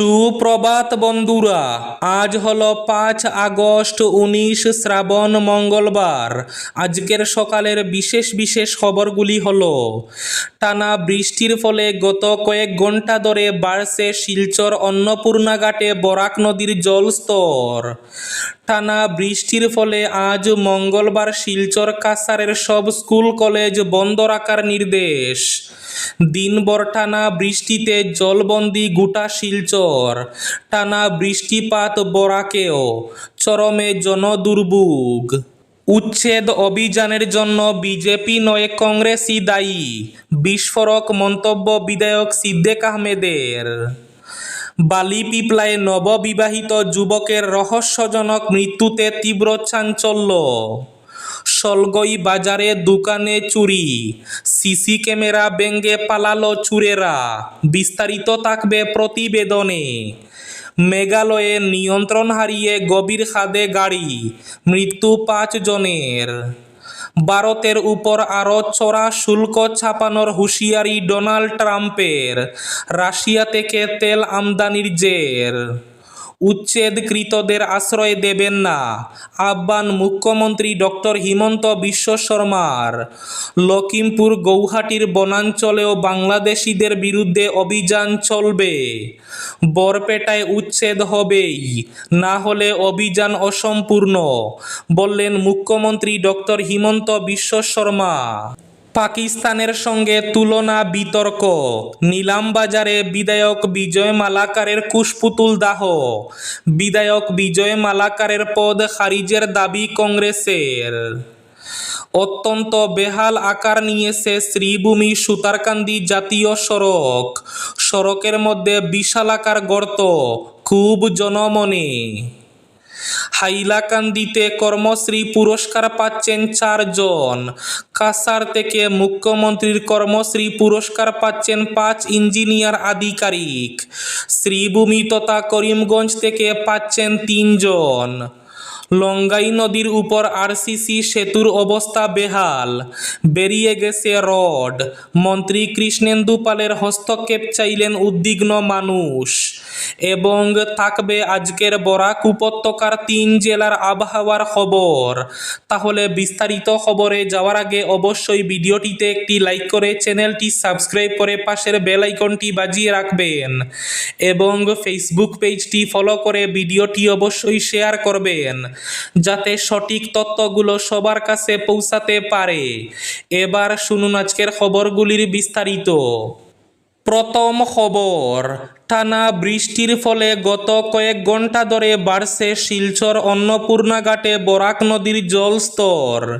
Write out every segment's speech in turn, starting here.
সুপ্রভাত বন্ধুরা, আজ হলো পাঁচ আগস্ট উনিশ শ্রাবণ মঙ্গলবার। আজকের সকালের বিশেষ বিশেষ খবরগুলি হল, টানা বৃষ্টির ফলে গত কয়েক ঘণ্টা ধরে বাড়ছে শিলচর অন্নপূর্ণা ঘাটে বরাক নদীর জলস্তর। টানা বৃষ্টির ফলে আজ মঙ্গলবার শিলচর কাছারের সব স্কুল কলেজ বন্ধ রাখার নির্দেশ। দিনভর টানা বৃষ্টিতে জলবন্দি গোটা শিলচর। টানা বৃষ্টিপাত বরাকেও চরমে জনদুর্ভোগ। উচ্ছেদ অভিযানের জন্য বিজেপি নয়, কংগ্রেসই দায়ী, বিস্ফোরক মন্তব্য বিধায়ক সিদ্দেক আহমেদের। বালি পিপলায় নববিবাহিত যুবকের রহস্যজনক মৃত্যুতে তীব্র চাঞ্চল্য। সলগই বাজারে দোকানে চুরি, সিসি ক্যামেরা ব্যঙ্গে পালালো চুরেরা, বিস্তারিত থাকবে প্রতিবেদনে। মেঘালয়ে নিয়ন্ত্রণ হারিয়ে গভীর খাদে গাড়ি, মৃত্যু পাঁচ জনের ভারতের উপর আরও চড়া শুল্ক ছাপানোর হুঁশিয়ারি ডোনাল্ড ট্রাম্পের রাশিয়া থেকে তেল আমদানির জের। উচ্ছেদকৃতদের আশ্রয় দেবেন না। আহ্বান মুখ্যমন্ত্রী ডক্টর হিমন্ত বিশ্ব শর্মার। লখিমপুর গৌহাটির বনাঞ্চলেও বাংলাদেশিদের বিরুদ্ধে অভিযান চলবে। বরপেটায় উচ্ছেদ হবেই, না হলে অভিযান অসম্পূর্ণ, বললেন মুখ্যমন্ত্রী ডক্টর হিমন্ত বিশ্ব শর্মা। পাকিস্তানের সঙ্গে তুলনা বিতর্ক। নিলামবাজারে বিধায়ক বিজয় মালাকারের কুশপুতুল দাহ। বিধায়ক বিজয় মালাকারের পদ খারিজের দাবি কংগ্রেসের। অত্যন্ত বেহাল আকার নিয়েছে শ্রীভূমি সুতারকান্দি জাতীয় সড়ক। সড়কের মধ্যে বিশালাকার গর্ত, খুব জনমনে। হাইলাকান্দিতে কর্মশ্রী পুরস্কার পাচ্ছেন চারজন। কাসার থেকে মুখ্যমন্ত্রীর কর্মশ্রী পুরস্কার পাচ্ছেন পাঁচ ইঞ্জিনিয়ার আধিকারিক। শ্রীভূমি তথা করিমগঞ্জ থেকে পাচ্ছেন তিনজন। লঙ্গাই নদীর উপর আরসিসি সেতুর অবস্থা বেহাল। বেরিয়ে গেছে রড। মন্ত্রী কৃষ্ণেন্দু পালের হস্তক্ষেপ চাইলেন উদ্বিগ্ন মানুষ। এবং থাকবে আজকের বরাক উপত্যকার তিন জেলার আবহাওয়ার খবর। তাহলে বিস্তারিত খবরে যাওয়ার আগে অবশ্যই ভিডিওটিতে একটি লাইক করে চ্যানেলটি সাবস্ক্রাইব করে পাশের বেল আইকনটি বাজিয়ে রাখবেন। এবং ফেসবুক পেজটি ফলো করে ভিডিওটি অবশ্যই শেয়ার করবেন। যাতে সঠিক তত্ত্বগুলো সবার কাছে পৌঁছাতে পারে। এবার শুনুন আজকের খবরগুলির বিস্তারিত। প্রথম খবর, টানা বৃষ্টির ফলে গত কয়েক ঘণ্টা ধরে বাড়ছে শিলচর অন্নপূর্ণা ঘাটে বরাক নদীর জলস্তর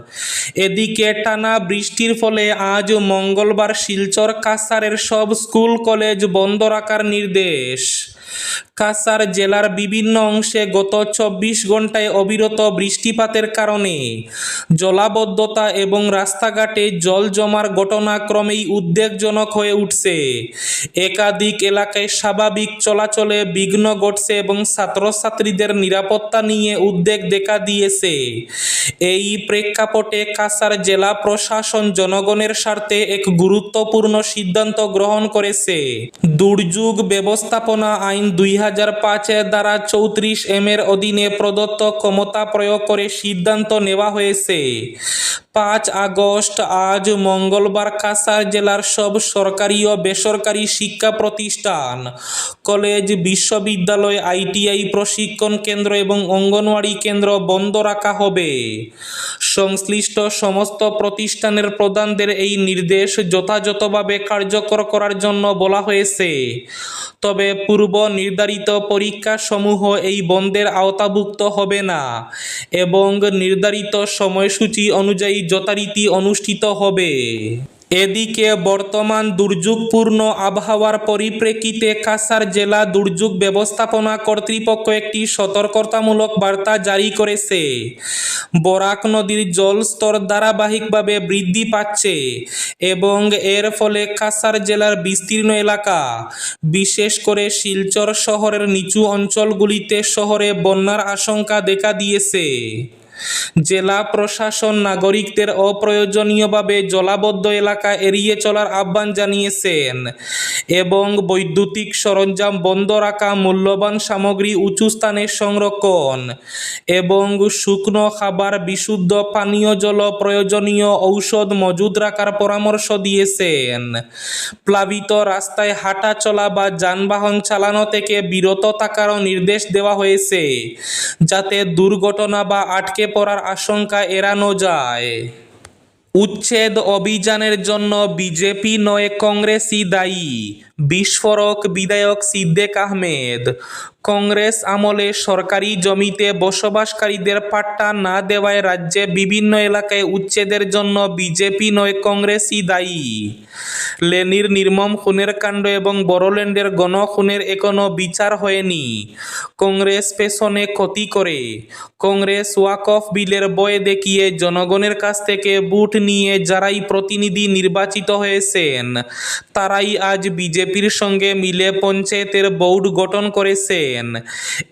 এদিকে টানা বৃষ্টির ফলে আজ মঙ্গলবার শিলচর কাসারের সব স্কুল, কলেজ বন্ধ রাখার নির্দেশ। কাছাড় জেলার বিভিন্ন অংশে গত চব্বিশ ঘন্টায় অবিরত বৃষ্টিপাতের কারণে জলাবদ্ধতা এবং রাস্তাঘাটে জল জমার ঘটনা ক্রমেই উদ্বেগজনক হয়ে উঠছে। একাধিক এলাকায় স্বাভাবিক চলাচলে বিঘ্ন ঘটছে এবং ছাত্রছাত্রীদের নিরাপত্তা নিয়ে উদ্বেগ দেখা দিয়েছে। এই প্রেক্ষাপটে কাসার জেলা প্রশাসন জনগণের স্বার্থে এক গুরুত্বপূর্ণ সিদ্ধান্ত গ্রহণ করেছে। দুর্যোগ ব্যবস্থাপনা আইন দুই হাজার পাঁচের দ্বারা চৌত্রিশ এম এর অধীনে প্রদত্ত ক্ষমতা প্রয়োগ করে সিদ্ধান্ত নেওয়া হয়েছে। পাঁচ আগস্ট, আজ মঙ্গলবার কাছাড় জেলার সব সরকারি ও বেসরকারি শিক্ষা প্রতিষ্ঠান, কলেজ, বিশ্ববিদ্যালয়, আইটিআই প্রশিক্ষণ কেন্দ্র এবং অঙ্গনওয়াড়ি কেন্দ্র বন্ধ রাখা হবে। সংশ্লিষ্ট সমস্ত প্রতিষ্ঠানের প্রধানদের এই নির্দেশ যথাযথভাবে কার্যকর করার জন্য বলা হয়েছে। তবে পূর্ব নির্ধারিত পরীক্ষাসমূহ এই বন্ধের আওতাভুক্ত হবে না এবং নির্ধারিত সময়সূচি অনুযায়ী যথারীতি অনুষ্ঠিত হবে। এদিকে বর্তমান দুর্যোগপূর্ণ আবহাওয়ার পরিপ্রেক্ষিতে কাসার জেলা দুর্যোগ ব্যবস্থাপনা কর্তৃপক্ষ একটি সতর্কতামূলক বার্তা জারি করেছে। বরাক নদীর জল স্তর ধারাবাহিকভাবে বৃদ্ধি পাচ্ছে এবং এর ফলে কাসার জেলার বিস্তীর্ণ এলাকা, বিশেষ করে শিলচর শহরের নিচু অঞ্চলগুলিতে শহরে বন্যার আশঙ্কা দেখা দিয়েছে। জেলা প্রশাসন নাগরিকদের অপ্রয়োজনীয়ভাবে জলাবদ্ধ এলাকা এড়িয়ে চলার আহ্বান জানিয়েছেন এবং বৈদ্যুতিক সরঞ্জাম বন্ধ রাখা মূল্যবান সামগ্রী উঁচু স্থানে সংরক্ষণ এবং শুকনো খাবার, বিশুদ্ধ পানীয় জল প্রয়োজনীয় ঔষধ মজুদ রাখার পরামর্শ দিয়েছেন। প্লাবিত রাস্তায় হাঁটা চলা বা যানবাহন চালানো থেকে বিরত থাকারও নির্দেশ দেওয়া হয়েছে যাতে দুর্ঘটনা বা আটকে পড়ার আশঙ্কা এড়ানো যায়। উচ্ছেদ অভিযানের জন্য বিজেপি নয় কংগ্রেসই দায়ী। বিস্ফোরক বিধায়ক সিদ্দেক আহমেদ। কংগ্রেস আমলে সরকারি জমিতে বসবাসকারীদের পাট্টা না দেওয়ায় রাজ্যে বিভিন্ন এলাকায় উচ্ছেদের জন্য বিজেপি নয়, কংগ্রেসই দায়ী। লেনির নির্মম খুনের কাণ্ড এবং বড়োল্যান্ডের গণখুনের এখনও বিচার হয়নি। কংগ্রেস পেছনে ক্ষতি করে। কংগ্রেস ওয়াকফ বিলের বয়ে দেখিয়ে জনগণের কাছ থেকে বুট নিয়ে যারাই প্রতিনিধি নির্বাচিত হয়েছেন, তারাই আজ বিজেপির সঙ্গে মিলে পঞ্চায়েতের বোর্ড গঠন করেছেন।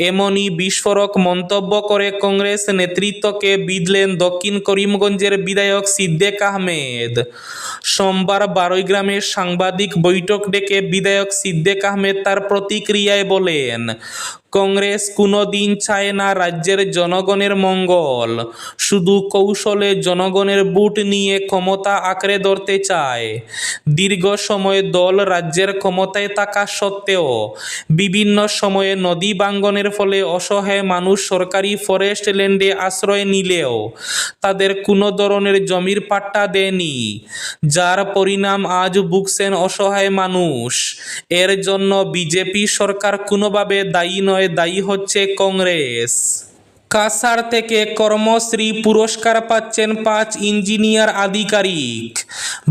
এমনই বিস্ফোরক মন্তব্য করে কংগ্রেস নেতৃত্বকে বিধলেন দক্ষিণ করিমগঞ্জের বিধায়ক সিদ্দেক আহমেদ। সোমবার বারৈগ্রামে সাংবাদিক বৈঠক ডেকে বিধায়ক সিদ্দেক আহমেদ তার প্রতিক্রিয়ায় বলেন কংগ্রেস কোনো দিন চায় না রাজ্যের জনগণের মঙ্গল। শুধু কৌশলে জনগণের বুট নিয়ে ক্ষমতা আঁকড়ে ধরতে চায়। দীর্ঘ সময় দল রাজ্যের ক্ষমতায় থাকা সত্ত্বেও, বিভিন্ন সময়ে নদী বাঙ্গনের ফলে অসহায় মানুষ সরকারি ফরেস্ট ল্যান্ডে আশ্রয় নিলেও তাদের কোনো ধরনের জমির পাট্টা দেয়নি। যার পরিণাম আজ ভুগছেন অসহায় মানুষ। এর জন্য বিজেপি সরকার কোনোভাবে দায়ী নয়। দায়ী হচ্ছে কংগ্রেস। কাসার থেকে কর্মশ্রী পুরস্কার পাচ্ছেন পাঁচ ইঞ্জিনিয়ার আধিকারিক।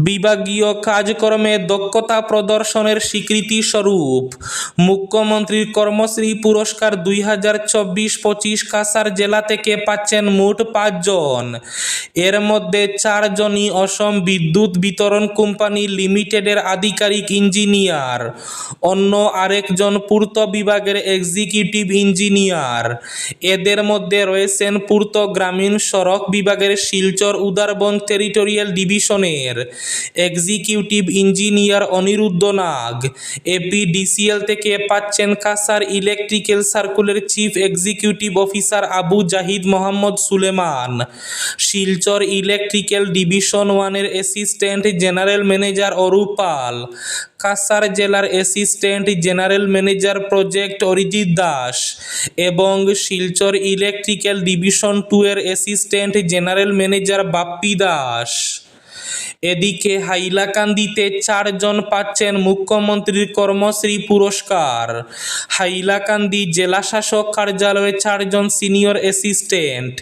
বিভাগীয় কাজকর্মে দক্ষতা প্রদর্শনের স্বীকৃতি স্বরূপ মুখ্যমন্ত্রীর কর্মশ্রী পুরস্কার দুই হাজার চব্বিশ পঁচিশ কাসার জেলা থেকে পাচ্ছেন মোট পাঁচজন। এর মধ্যে চারজনই অসম বিদ্যুৎ বিতরণ কোম্পানি লিমিটেডের আধিকারিক ইঞ্জিনিয়ার। অন্য আরেকজন পূর্ত বিভাগের এক্সিকিউটিভ ইঞ্জিনিয়ার। এদের মধ্যে রয়েছেন পূর্ত গ্রামীণ সড়ক বিভাগের শিলচর উদারবন টেরিটোরিয়াল ডিভিশনের executive engineer Aniruddha Nag APDCL থেকে পাচ্ছেন Cachar electrical সার্কুলের chief executive officer Abu Zahid Mohammad Suleman, Silchar electrical division ওয়ানের assistant general manager Arup Pal Cachar জেলার assistant general manager project Arijit Das এবং শিলচর ইলেকট্রিক্যাল ডিভিশন টু এর assistant general manager Bappi Das. এদিকে হাইলাকান্দিতে চারজন পাচ্ছেন মুখ্যমন্ত্রীর কর্মশ্রী পুরস্কার। হাইলাকান্দি জেলাশাসক কার্যালয়ে চারজন সিনিয়র অ্যাসিস্ট্যান্ট।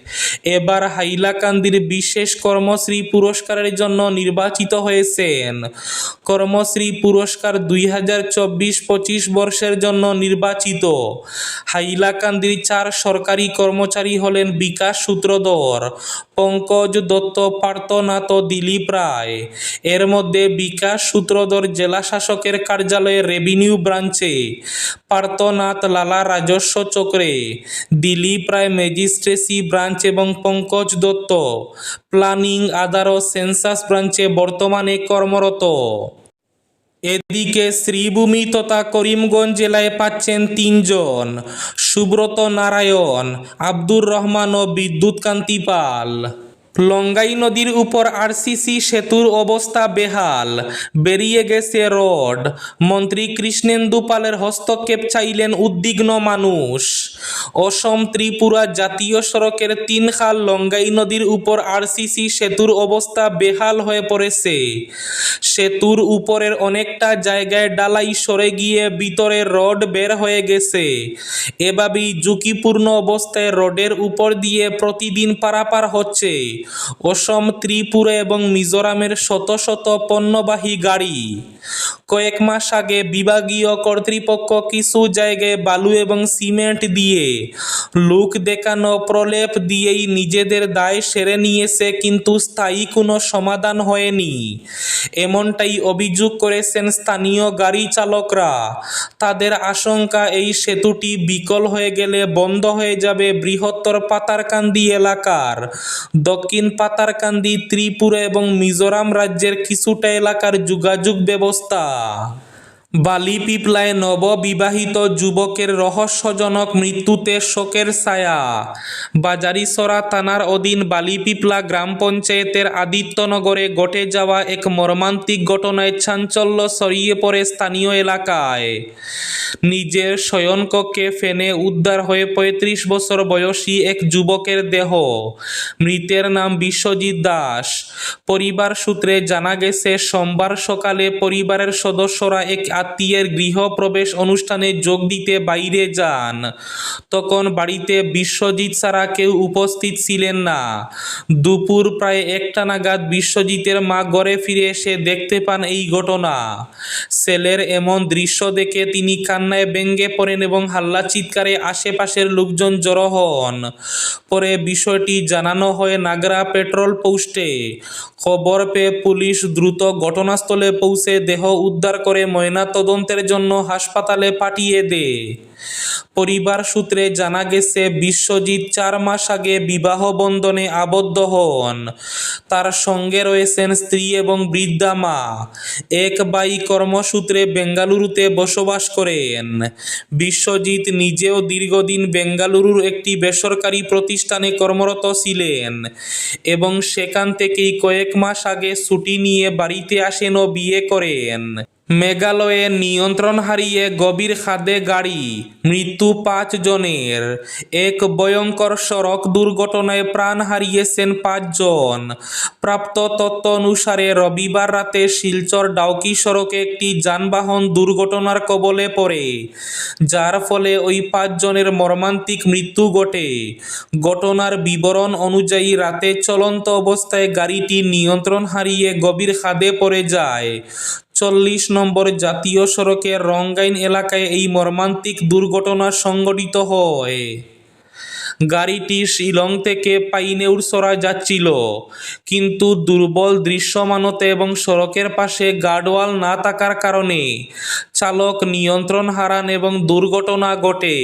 এবার হাইলাকান্দির বিশেষ কর্মশ্রী পুরস্কারের জন্য নির্বাচিত হয়েছেন। কর্মশ্রী পুরস্কার দুই হাজার চব্বিশ পঁচিশ বর্ষের জন্য নির্বাচিত। হাইলাকান্দির চার সরকারি কর্মচারী হলেন বিকাশ সূত্রধর, পঙ্কজ দত্ত, পার্থনাথ দিলীপ রায়। এর মধ্যে বিকাশ সূত্রধর জেলা শাসকের কার্যালয়ে রেভিনিউ ব্রাঞ্চে পার্থনাথ লালা রাজস্ব চক্রে দিলীপ রায় ম্যাজিস্ট্রেসি ব্রাঞ্চ এবং পঙ্কজ দত্ত প্ল্যানিং আদার ও সেন্সাস ব্রাঞ্চে বর্তমানে কর্মরত। এদিকে শ্রীভূমি তথা করিমগঞ্জ জেলায় পাচ্ছেন তিনজন, সুব্রত নারায়ণ, আব্দুর রহমান ও বিদ্যুৎ কান্তি পাল। লঙ্গাই নদীর উপর আরসিসি সেতুর অবস্থা বেহাল। বেরিয়ে গেছে রড। মন্ত্রী কৃষ্ণেন্দু পালের হস্তক্ষেপ চাইলেন উদ্বিগ্ন মানুষ। অসম ত্রিপুরা জাতীয় সড়কের তিন খাল লঙ্গাই নদীর উপর আরসিসি সেতুর অবস্থা বেহাল হয়ে পড়েছে। সেতুর উপরের অনেকটা জায়গায় ডালাই সরে গিয়ে ভিতরে রড বের হয়ে গেছে। এভাবেই ঝুঁকিপূর্ণ অবস্থায় রডের উপর দিয়ে প্রতিদিন পারাপার হচ্ছে। অসম, ত্রিপুরা এবং মিজোরামের শত শত পণ্যবাহী গাড়ি। কয়েক মাস আগে বিভাগীয় কর্তৃপক্ষ কিছু জায়গায় বালু এবং সিমেন্ট দিয়ে লুক দেখানো প্রলেপ দিয়েই নিজেদের দায় সেরে নিয়েছে, কিন্তু স্থায়ী কোনো সমাধান হয়নি। এমনটাই অভিযোগ করেছেন স্থানীয় গাড়ি চালকরা। তাদের আশঙ্কা, এই সেতুটি বিকল হয়ে গেলে বন্ধ হয়ে যাবে বৃহত্তর পাতারকান্দি এলাকার দক্ষিণ পাতারকান্দি, ত্রিপুরা এবং মিজোরাম রাজ্যের কিছুটা এলাকার যোগাযোগ ব্যবস্থা। বালিপিপলায় নববিবাহিত যুবকের রহস্যজনক মৃত্যুতে শোকের ছায়া। বাজারিসরা থানার অধীন বালিপিপলা গ্রাম পঞ্চায়েতের আদিত্যনগরে ঘটে যাওয়া এক মর্মান্তিক ঘটনায় চাঞ্চল্য ছড়িয়ে পড়ে স্থানীয় এলাকায়। নিজের শয়নকক্ষে ফেনে উদ্ধার হয়ে পঁয়ত্রিশ বছর বয়সী এক যুবকের দেহ। মৃতের নাম বিশ্বজিৎ দাস। পরিবার সূত্রে জানা গেছে, সোমবার সকালে পরিবারের সদস্যরা এক আত্মীয়ের গৃহপ্রবেশ অনুষ্ঠানে যোগ দিতে বাইরে যান। তখন বাড়িতে বিশ্বজিৎ ছাড়া কেউ উপস্থিত ছিলেন না। দুপুর প্রায় একটা নাগাদ বিশ্বজিতের মা ঘরে ফিরে এসে দেখতে পান এই ঘটনা। ছেলের এমন দৃশ্য দেখে তিনি কান্নায় ব্যঙ্গে পড়েন এবং হাল্লা চিৎকারে আশেপাশের লোকজন জড়ো হন। পরে বিষয়টি জানানো হয় নাগরা পেট্রোল পোস্টে। খবর পেয়ে পুলিশ দ্রুত ঘটনাস্থলে পৌঁছে দেহ উদ্ধার করে ময়নাতদন্তের জন্য হাসপাতালে পাঠিয়ে দেয়। পরিবার সূত্রে জানা গেছে, বিশ্বজিৎ চার মাস আগে বিবাহ বন্ধনে আবদ্ধ হন। তার সঙ্গে রয়েছেন স্ত্রী এবং বৃদ্ধা মা। এক বাই কর্মসূত্রে বেঙ্গালুরুতে বসবাস করেন। বিশ্বজিৎ নিজেও দীর্ঘদিন বেঙ্গালুরুর একটি বেসরকারি প্রতিষ্ঠানে কর্মরত ছিলেন এবং সেখান থেকেই কয়েক মাস আগে ছুটি নিয়ে বাড়িতে আসেন ও বিয়ে করেন। মেঘালয়ে নিয়ন্ত্রণ হারিয়ে গভীর খাদে গাড়ি, মৃত্যু পাঁচ জনের। এক ভয়ঙ্কর সড়ক দুর্ঘটনায় প্রাণ হারিয়েছেন পাঁচজন প্রাপ্ত তথ্য অনুসারে রবিবার রাতে শিলচর ডাউকি সড়কে একটি যানবাহন দুর্ঘটনার কবলে পড়ে, যার ফলে ওই পাঁচজনের মর্মান্তিক মৃত্যু ঘটে। ঘটনার বিবরণ অনুযায়ী রাতে চলন্ত অবস্থায় গাড়িটি নিয়ন্ত্রণ হারিয়ে গভীর খাদে পড়ে যায়। চল্লিশ নম্বর জাতীয় সড়কের রঙ্গাইন এলাকায় এই মর্মান্তিক দুর্ঘটনা সংঘটিত হয়। গাড়িটি শিলং থেকে পাইনেউরসরা যাচ্ছিল, কিন্তু দুর্বল দৃশ্যমানতা এবং সড়কের পাশে গার্ডওয়াল না থাকার কারণে চালক নিয়ন্ত্রণ হারান এবং দুর্ঘটনা ঘটে।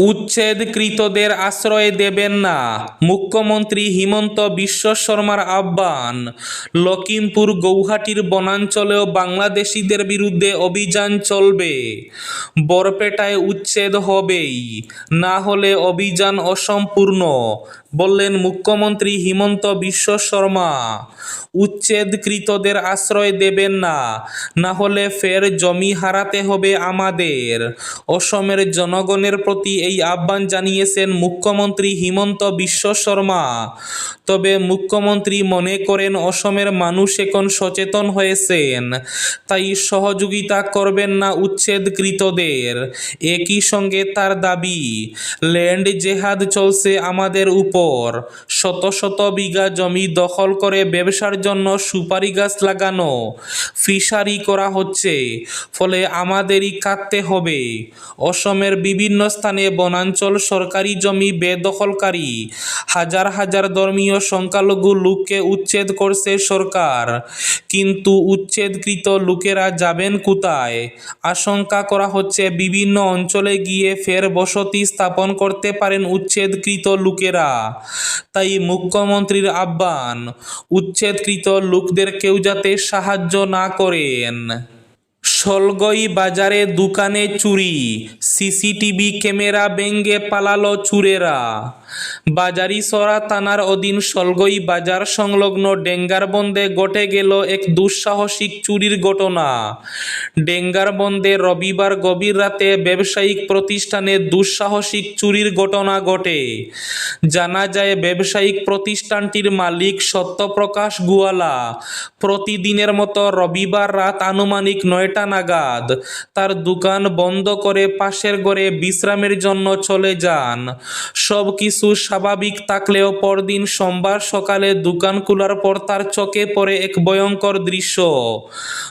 উচ্ছেদকৃতদের আশ্রয় দেবেন না। মুখ্যমন্ত্রী হিমন্ত বিশ্ব শর্মার আহ্বান। লখিমপুর গৌহাটির বনাঞ্চলেও বাংলাদেশিদের বিরুদ্ধে অভিযান চলবে। বরপেটায় উচ্ছেদ হবেই। না হলে অভিযান অসম্পূর্ণ। বললেন, মুখ্যমন্ত্রী হিমন্ত বিশ্ব শর্মা, উচ্ছেদকৃতদের আশ্রয় দেবেন না না হলে ফের জমি হারাতে হবে আমাদের। অসমের জনগণের প্রতি এই আহ্বান জানিয়েছেন মুখ্যমন্ত্রী হিমন্ত বিশ্ব শর্মা। তবে মুখ্যমন্ত্রী মনে করেন, অসমের মানুষ এখন সচেতন হয়েছেন, তাই সহযোগিতা করবেন না উচ্ছেদকৃতদের। একই সঙ্গে তার দাবি, ল্যান্ড জেহাদ চলছে আমাদের উপর। শত শত বিঘা জমি দখল করে ব্যবসার জন্য সুপারি গাছ লাগানো। ফিশারি করা হচ্ছে, ফলে আমাদেরই কাঁদতে হবে। অসমের বিভিন্ন স্থানে বনাঞ্চল সরকারি জমি বেদখলকারী। হাজার হাজার ধর্মীয় সংখ্যালঘু লোককে উচ্ছেদ করছে সরকার। কিন্তু উচ্ছেদকৃত লোকেরা যাবেন কোথায়? আশঙ্কা করা হচ্ছে বিভিন্ন অঞ্চলে গিয়ে ফের বসতি স্থাপন করতে পারেন উচ্ছেদকৃত লোকেরা। তাই মুখ্যমন্ত্রীর আহ্বান, উচ্ছেদকৃত লোকদের কেউ যাতে সাহায্য না করেন। সলগই বাজারে দোকানে চুরি, সিসিটিভি ক্যামেরা ভেঙ্গে পালালো চুরেরা। বাজারিসরা থানার অধীন সলগই বাজার সংলগ্ন ডেঙ্গারবন্দে ঘটে গেল এক দুঃসাহসিক চুরির ঘটনা। ডেঙ্গারবন্দে রবিবার গভীর রাতে ব্যবসায়িক প্রতিষ্ঠানে দুঃসাহসিক চুরির ঘটনা ঘটে। জানা যায়, ব্যবসায়িক প্রতিষ্ঠানটির মালিক সত্যপ্রকাশ গুয়ালা প্রতিদিনের মতো রবিবার রাত আনুমানিক নয়টা নাগাদ তার দোকান বন্ধ করে পাশের ঘরে বিশ্রামের জন্য চলে যান। সব কিছু স্বাভাবিক থাকলেও পরদিন সোমবার সকালে দোকান খোলার পর তার চোখে পড়ে এক ভয়ঙ্কর দৃশ্য।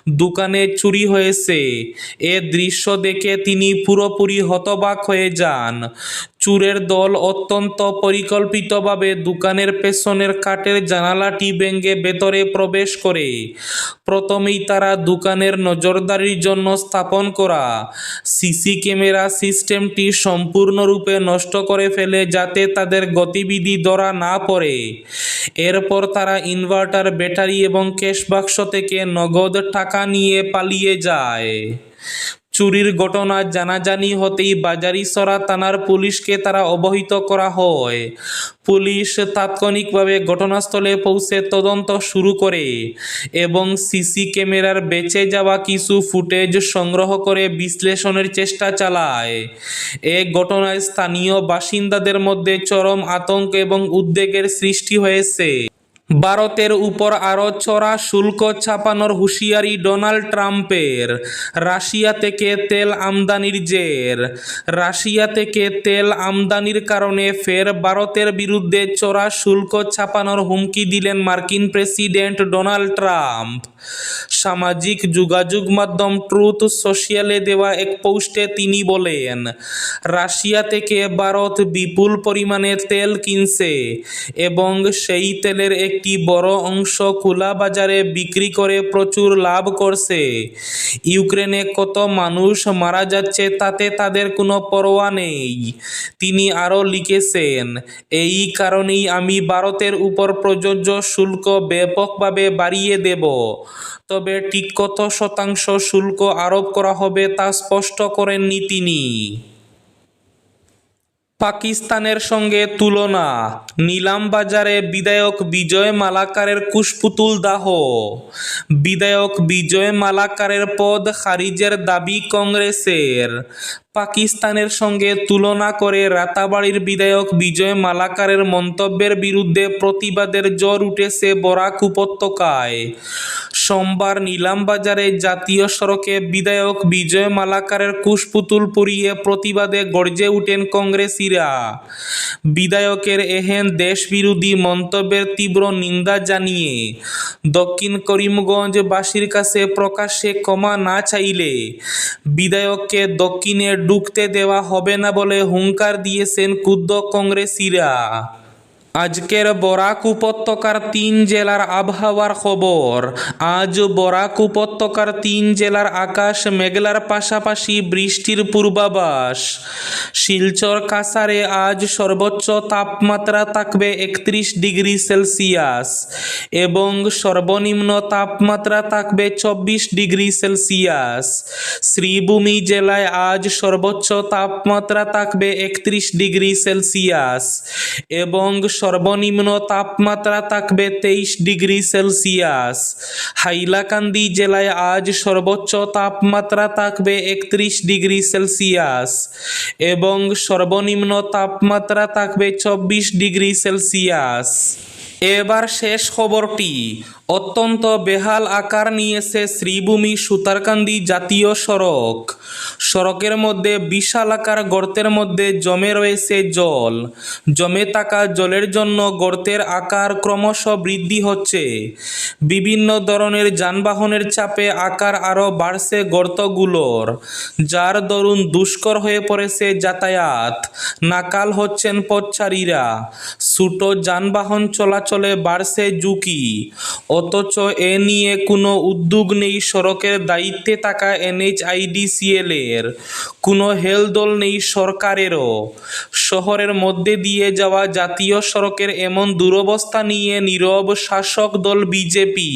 দোকানে চুরি হয়েছে। এ দৃশ্য দেখে তিনি পুরোপুরি হতবাক হয়ে যান। চুরের দল অত্যন্ত পরিকল্পিতভাবে দোকানের পেছনের কাঠের জানালাটি ভেঙে ভেতরে প্রবেশ করে। প্রথমেই তারা দোকানের নজরদারির জন্য স্থাপন করা। সিসি ক্যামেরা সিস্টেমটি সম্পূর্ণরূপে নষ্ট করে ফেলে যাতে তাদের গতিবিধি ধরা না পড়ে। এরপর তারা ইনভার্টার, ব্যাটারি এবং ক্যাশ বাক্স থেকে নগদ টাকা নিয়ে পালিয়ে যায়। চুরির ঘটনা জানাজানি হতেই বাজারিসরা থানার পুলিশকে তারা অবহিত করা হয়। পুলিশ তাৎক্ষণিকভাবে ঘটনাস্থলে পৌঁছে তদন্ত শুরু করে এবং সিসি ক্যামেরার বেঁচে যাওয়া কিছু ফুটেজ সংগ্রহ করে বিশ্লেষণের চেষ্টা চালায়। এ ঘটনায় স্থানীয় বাসিন্দাদের মধ্যে চরম আতঙ্ক এবং উদ্বেগের সৃষ্টি হয়েছে। ভারতের উপর আরও চড়া শুল্ক চাপানোর হুঁশিয়ারি ডোনাল্ড ট্রাম্পের। রাশিয়া থেকে তেল আমদানির জের। রাশিয়া থেকে তেল আমদানির কারণে ফের ভারতের বিরুদ্ধে চড়া শুল্ক চাপানোর হুমকি দিলেন মার্কিন প্রেসিডেন্ট ডোনাল্ড ট্রাম্প। সামাজিক যোগাযোগ মাধ্যম ট্রুথ সোশিয়ালে দেওয়া এক পোস্টে তিনি বলেন, রাশিয়া থেকে ভারত বিপুল পরিমাণে তেল কিনছে এবং সেই তেলের একটি বড় অংশ খোলা বাজারে বিক্রি করে প্রচুর লাভ করছে। ইউক্রেনে কত মানুষ মারা যাচ্ছে তাতে তাদের কোনো পরোয়া নেই। তিনি আরও লিখেছেন, এই কারণেই আমি ভারতের উপর প্রযোজ্য শুল্ক ব্যাপকভাবে বাড়িয়ে দেব। তবে ঠিক কত শতাংশ শুল্ক আরোপ করা হবে তা স্পষ্ট করেননি তিনি। পাকিস্তানের সঙ্গে তুলনা। নিলাম বাজারে বিধায়ক বিজয় মালাকারের কুশপুতুল দাহ। বিধায়ক বিজয় মালাকারের পদ খারিজের দাবি কংগ্রেসের। পাকিস্তানের সঙ্গে তুলনা করে রাতাবাড়ির বিধায়ক বিজয় মালাকারের মন্তব্যের বিরুদ্ধে প্রতিবাদের জ্বর উঠেছে বরাক উপত্যকায়। সোমবার নিলামবাজারে জাতীয় সড়কে বিধায়ক বিজয় মালাকারের কুশপুতুল পুড়িয়ে প্রতিবাদে গর্জে উঠেন কংগ্রেসিরা। বিধায়কের এহেন দেশবিরোধী মন্তব্যের তীব্র নিন্দা জানিয়ে দক্ষিণ করিমগঞ্জবাসীর কাছে প্রকাশ্যে ক্ষমা না চাইলে বিধায়ককে দক্ষিণে ঢুকতে দেওয়া হবে না বলে হুঙ্কার দিয়েছেন ক্ষুব্ধ কংগ্রেসিরা। আজকের বরাক উপত্যকার তিন জেলার আবহাওয়ার খবর। আজ বরাক উপত্যকার তিন জেলার আকাশ মেঘলার পাশাপাশি বৃষ্টির পূর্বাভাস। শিলচর কাসারে আজ সর্বোচ্চ তাপমাত্রা থাকবে একত্রিশ ডিগ্রি সেলসিয়াস এবং সর্বনিম্ন তাপমাত্রা থাকবে চব্বিশ ডিগ্রি সেলসিয়াস। শ্রীভূমি জেলায় আজ সর্বোচ্চ তাপমাত্রা থাকবে একত্রিশ ডিগ্রি সেলসিয়াস এবং সর্বনিম্ন তাপমাত্রা থাকবে তেইশ ডিগ্রি সেলসিয়াস। হাইলাকান্দি জেলায় আজ সর্বোচ্চ তাপমাত্রা থাকবে একত্রিশ ডিগ্রি সেলসিয়াস এবং সর্বনিম্ন তাপমাত্রা থাকবে চব্বিশ ডিগ্রি সেলসিয়াস। এবার শেষ খবরটি। অত্যন্ত বেহাল আকার নিয়েছে শ্রীভূমি সুতারকান্দি জাতীয় সড়ক। সড়কের মধ্যে বিশাল আকার গর্তের মধ্যে জমে রয়েছে জল। জমে থাকা জলের জন্য গর্তের আকার ক্রমশ বৃদ্ধি হচ্ছে। বিভিন্ন ধরনের যানবাহনের চাপে আকার আরও বাড়ছে গর্তগুলোর, যার দরুন দুষ্কর হয়ে পড়েছে যাতায়াত। নাকাল হচ্ছেন পথচারীরা। ছোট যানবাহন চলাচলে বাড়ছে ঝুঁকি। অথচ এ নিয়ে কোনো উদ্যোগ নেই সড়কের দায়িত্বে থাকা এনএইচআইডিসিএল এর কোনো হেলদোল নেই সরকারেরও। শহরের মধ্যে দিয়ে যাওয়া জাতীয় সড়কের এমন দুরবস্থা নিয়ে নীরব শাসক দল বিজেপি।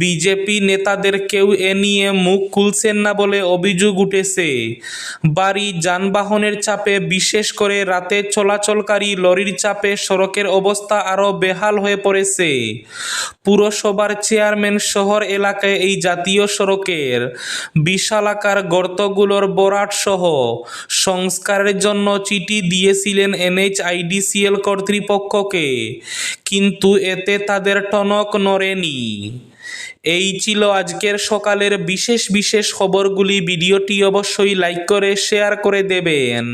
বিজেপি নেতাদের কেউ এ নিয়ে মুখ খুলছেন না বলে অভিযোগ উঠেছে। বাড়ি যানবাহনের চাপে বিশেষ করে রাতে চলাচলকারী লরির চাপে সড়কের অবস্থা আরও বেহাল হয়ে পড়েছে। পুরসভার চেয়ারম্যান শহর এলাকায় এই জাতীয় সড়কের বিশালাকার গর্তগুলোর বরাট সহ সংস্কারের জন্য চিঠি দিয়েছিলেন এনএইচআইডিসিএল কর্তৃপক্ষকে, কিন্তু এতে তাদের টনক নড়েনি। এই ছিল আজকের সকালের বিশেষ বিশেষ খবরগুলি। ভিডিওটি অবশ্যই লাইক করে, শেয়ার করে দেবেন।